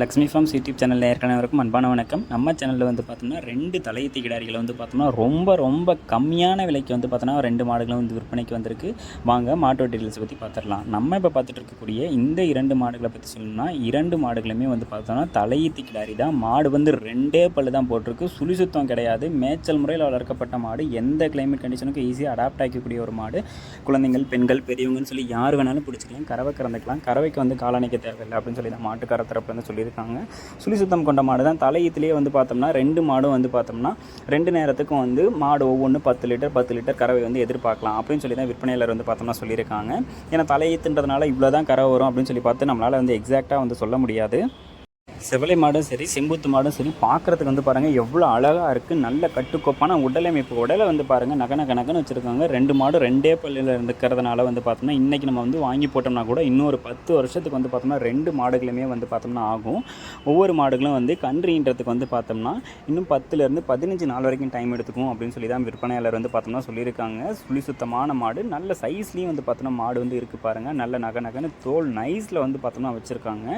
Lakshmi forms YouTube சேனலில் ஏற்கனவே அன்பான வணக்கம். நம்ம சேனலில் வந்து பார்த்தோம்னா ரெண்டு தலையத்தி கிடாரிகளை வந்து பார்த்தோம்னா ரொம்ப ரொம்ப கம்மியான விலைக்கு வந்து பார்த்தோம்னா ரெண்டு மாடுகளும் வந்து விற்பனைக்கு வந்திருக்கு. வாங்க மாட்டோ டீட்டெயில்ஸ் பற்றி பார்த்துடலாம். நம்ம இப்போ பார்த்துட்டு இருக்கக்கூடிய இந்த இரண்டு மாடுகளை பற்றி சொல்லணும்னா இரண்டு மாடுகளுமே வந்து பார்த்தோம்னா தலையீத்தி கிடாரி தான். மாடு வந்து ரெண்டே பல்லு தான் போட்டிருக்கு. சுழி சுத்தம் கிடையாது. மேய்ச்சல் முறையில் வளர்க்கப்பட்ட மாடு. எந்த கிளைமேட் கண்டிஷனுக்கும் ஈஸியாக அடாப்ட் ஆகிக்கக்கூடிய ஒரு மாடு. குழந்தைங்கள் பெண்கள் பெரியவங்கன்னு சொல்லி யார் வேணாலும் பிடிச்சிக்கலாம். கறவை கறந்துக்கலாம். கறவைக்கு வந்து காலணிக்க தேவையில்லை அப்படின்னு சொல்லி தான் மாட்டுக்கார தரப்புல சொல்லி சொல்லியிருக்காங்க சுழி சுத்தம் கொண்ட மாடு தான். தலையத்திலேயே வந்து பார்த்தோம்னா ரெண்டு மாடும் வந்து பார்த்தோம்னா ரெண்டு நேரத்துக்கும் வந்து மாடு ஒவ்வொன்று பத்து லிட்டர் பத்து லிட்டர் கறவை வந்து எதிர்பார்க்கலாம் அப்படின்னு சொல்லி தான் விற்பனையாளர் வந்து பார்த்தோம்னா சொல்லியிருக்காங்க. ஏன்னா தலையீத்துன்றதுனால இவ்வளோ தான் கறவை வரும் அப்படின்னு சொல்லி பார்த்து நம்மளால் வந்து எக்ஸாக்டாக வந்து சொல்ல முடியாது. செவலை மாடும் சரி செம்புத்து மாடும் சரி பார்க்குறதுக்கு வந்து பாருங்கள் எவ்வளோ அழகாக இருக்குது நல்ல கட்டுக்கோப்பான உடலமைப்பு. உடலை வந்து பாருங்கள் நக நக நகன்னு வச்சுருக்காங்க. ரெண்டு மாடும் ரெண்டே பள்ளியில் இருக்கிறதுனால வந்து பார்த்தோம்னா இன்றைக்கி நம்ம வந்து வாங்கி போட்டோம்னா கூட இன்னொரு பத்து வருஷத்துக்கு வந்து பார்த்தோம்னா ரெண்டு மாடுகளுமே வந்து பார்த்தோம்னா ஆகும். ஒவ்வொரு மாடுகளும் வந்து கன்றுன்றதுக்கு வந்து பார்த்தோம்னா இன்னும் பத்துலேருந்து பதினஞ்சு நாள் வரைக்கும் டைம் எடுத்துக்கும் அப்படின்னு சொல்லி தான் விற்பனையாளர் வந்து பார்த்தோம்னா சொல்லியிருக்காங்க. சுழி சுத்தமான மாடு நல்ல சைஸ்லேயும் வந்து பார்த்தோம்னா மாடு வந்து இருக்குது பாருங்கள் நல்ல நகை நகன்னு தோல் நைஸில் வந்து பார்த்தோம்னா வச்சுருக்காங்க.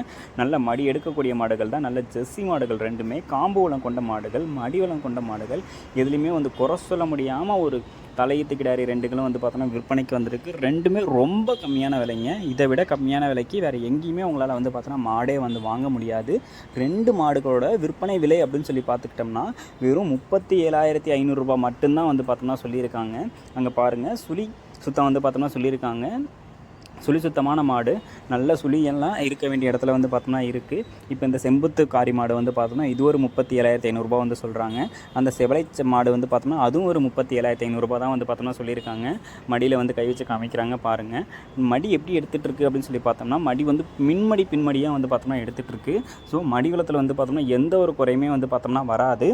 நல்ல மடி எடுக்கக்கூடிய மாடு மாடுகள் தான். நல்ல ஜெர்சி மாடுகள் ரெண்டுமே. காம்பு வளம் கொண்ட மாடுகள் மடி வளம் கொண்ட மாடுகள். எதுலேயுமே வந்து குறை சொல்ல முடியாமல் ஒரு தலையீத்து கிடாரி ரெண்டுகளும் வந்து பார்த்தோன்னா விற்பனைக்கு வந்திருக்கு. ரெண்டுமே ரொம்ப கம்மியான விலைங்க. இதை விட கம்மியான விலைக்கு வேறு எங்கேயுமே உங்களால் வந்து பார்த்தோன்னா மாடே வந்து வாங்க முடியாது. ரெண்டு மாடுகளோட விற்பனை விலை அப்படின்னு சொல்லி பார்த்துக்கிட்டோம்னா வெறும் முப்பத்தி ஏழாயிரத்தி ஐநூறுரூபா மட்டும்தான் வந்து பார்த்தோம்னா சொல்லியிருக்காங்க. அங்கே பாருங்கள் சுழி சுத்தம் வந்து பார்த்தோம்னா சொல்லியிருக்காங்க. சுழி சுத்தமான மாடு. நல்ல சுழியெல்லாம் இருக்க வேண்டிய இடத்துல வந்து பார்த்தோம்னா இருக்குது இப்போ இந்த செம்புத்து காரி மாடு வந்து பார்த்தோம்னா இது ஒரு முப்பத்தி ஏழாயிரத்தி ஐநூறுரூபா வந்து சொல்கிறாங்க அந்த செவலை மாடு வந்து பார்த்தோம்னா அதுவும் ஒரு முப்பத்தி ஏழாயிரத்தி ஐநூறுரூபா தான் வந்து பார்த்தோம்னா சொல்லியிருக்காங்க. மடியில் வந்து கை வச்சு காமிக்கிறாங்க பாருங்கள் மடி எப்படி எடுத்துகிட்டு இருக்கு அப்படின்னு சொல்லி பார்த்தோம்னா மடி வந்து மின்மடி பின்மடியாக வந்து பார்த்தோம்னா எடுத்துகிட்டு இருக்கு. ஸோ மடி வளத்தில் வந்து பார்த்தோம்னா எந்த ஒரு குறையுமே வந்து பார்த்தோம்னா வராது.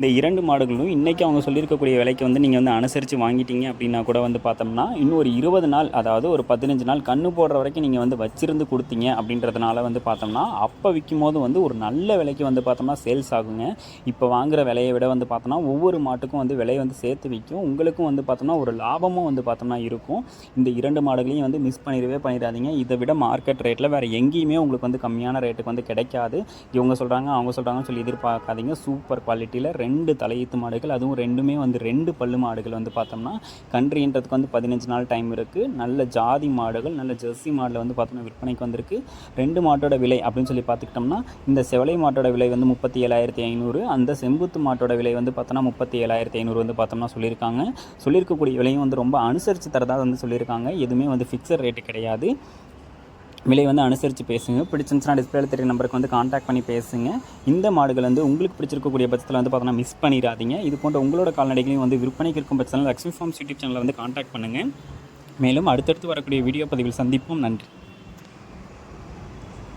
இந்த இரண்டு மாடுகளும் இன்றைக்கி அவங்க சொல்லியிருக்கக்கூடிய விலைக்கு வந்து நீங்கள் வந்து அனுசரித்து வாங்கிட்டீங்க அப்படின்னா கூட வந்து பார்த்தோம்னா இன்னும் ஒரு இருபது நாள் அதாவது ஒரு பதினஞ்சு நாள் கண்ணு போடுற வரைக்கும் நீங்கள் வந்து வச்சிருந்து கொடுத்தீங்க அப்படின்றதுனால வந்து பார்த்தோம்னா அப்போ விற்கும் போது வந்து ஒரு நல்ல விலைக்கு வந்து பார்த்தோம்னா சேல்ஸ் ஆகுங்க. இப்போ வாங்குற விலையை விட வந்து பார்த்தோம்னா ஒவ்வொரு மாட்டுக்கும் வந்து விலையை வந்து சேர்த்து விற்கும். உங்களுக்கும் வந்து பார்த்தோம்னா ஒரு லாபமும் வந்து பார்த்தோம்னா இருக்கும். இந்த இரண்டு மாடுகளையும் வந்து மிஸ் பண்ணிடவே பண்ணிடாதீங்க. இதை விட மார்க்கெட் ரேட்டில் வேறு எங்கேயுமே உங்களுக்கு வந்து கம்மியான ரேட்டுக்கு வந்து கிடைக்காது. இவங்க சொல்கிறாங்க அவங்க சொல்கிறாங்கன்னு சொல்லி எதிர்பார்க்காதீங்க. சூப்பர் குவாலிட்டியில் ரெண்டு தலையீத்து மாடுகள் அதுவும் ரெண்டுமே வந்து ரெண்டு பல்லு மாடுகள் வந்து பார்த்தோம்னா கன்றுன்றதுக்கு வந்து பதினஞ்சு நாள் டைம் இருக்குது நல்ல ஜாதி மாடுகள் நல்ல ஜெர்சி மாடில் வந்து பார்த்தோம்னா விற்பனைக்கு வந்திருக்கு. ரெண்டு மாட்டோட விலை அப்படின்னு சொல்லி பார்த்துக்கிட்டோம்னா இந்த செவலை மாட்டோட விலை வந்து முப்பத்தி ஏழாயிரத்தி ஐநூறு அந்த செம்புத்து மாட்டோட விலை வந்து பார்த்தோம்னா முப்பத்தி ஏழாயிரத்தி ஐநூறு வந்து பார்த்தோம்னா சொல்லியிருக்காங்க. சொல்லியிருக்கக்கூடிய விலையும் வந்து ரொம்ப அனுசரித்து தரதாக வந்து சொல்லியிருக்காங்க. எதுவுமே வந்து ஃபிக்ஸட் ரேட்டு கிடையாது. விலை வந்து அனுசரித்து பேசுங்க. பிடிச்சிருந்துச்சுன்னா டிஸ்பிளேல தெரிய நம்பருக்கு வந்து காண்டாக்ட் பண்ணி பேசுங்க. இந்த மாடுகள் வந்து உங்களுக்கு பிடிச்சிருக்கக்கூடிய பட்சத்தில் வந்து பார்த்தோன்னா மிஸ் பண்ணிடாதீங்க. இது போன்ற உங்களோட கால்நடைகளையும் வந்து விற்பனைக்கு இருக்கும் பட்சத்தில் லக்ஷ்மி ஃபார்ம்ஸ் யூடியூப் சேனலில் வந்து காண்டாக்ட் பண்ணுங்கள் மேலும் அடுத்தடுத்து வரக்கூடிய வீடியோ பதிவில் சந்திப்போம். நன்றி.